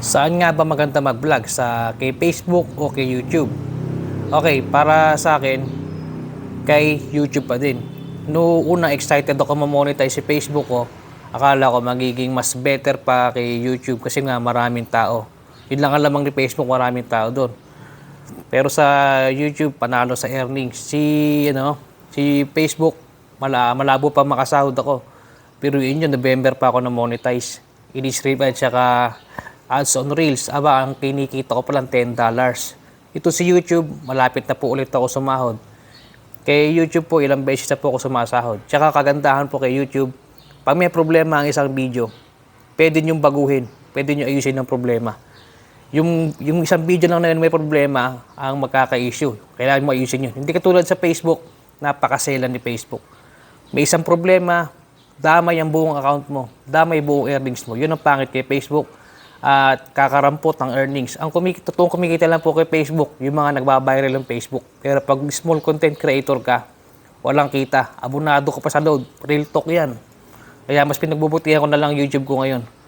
Saan nga ba maganda mag-vlog? Sa kay Facebook o kay YouTube? Okay, para sa akin, kay YouTube pa din. No una excited ako ma-monetize si Facebook ko. Akala ko magiging mas better pa kay YouTube kasi nga maraming tao. Yun lang ang lamang ni Facebook, maraming tao doon. Pero sa YouTube, panalo sa earnings. Si, ano, si Facebook, mala, malabo pa makasahod ako. Pero yun yun, November pa ako na monetize. Ini-strip at saka ads on Reels. Aba, ang kinikita ko palang $10. Ito si YouTube, malapit na po ulit ako sumahod. Kay YouTube po, ilang beses na po ako sumasahod. Tsaka kagandahan po kay YouTube, pag may problema ang isang video, pwede niyong baguhin. Pwede niyo ayusin ang problema. Yung, yung isang video lang na yun may problema ang magkaka-issue. Kailangan mo ayusin yun. Hindi katulad sa Facebook, napakaselan ni Facebook. May isang problema, damay ang buong account mo. Damay buong earnings mo. Yun ang pangit kay Facebook. At kakarampot ang earnings. Ang kumikita, totoong kumikita lang po kay Facebook, yung mga nagbabiral ng Facebook. Pero pag small content creator ka, walang kita. Abonado ka pa sa load. Real talk yan. Kaya mas pinagbubutihan ko na lang YouTube ko ngayon.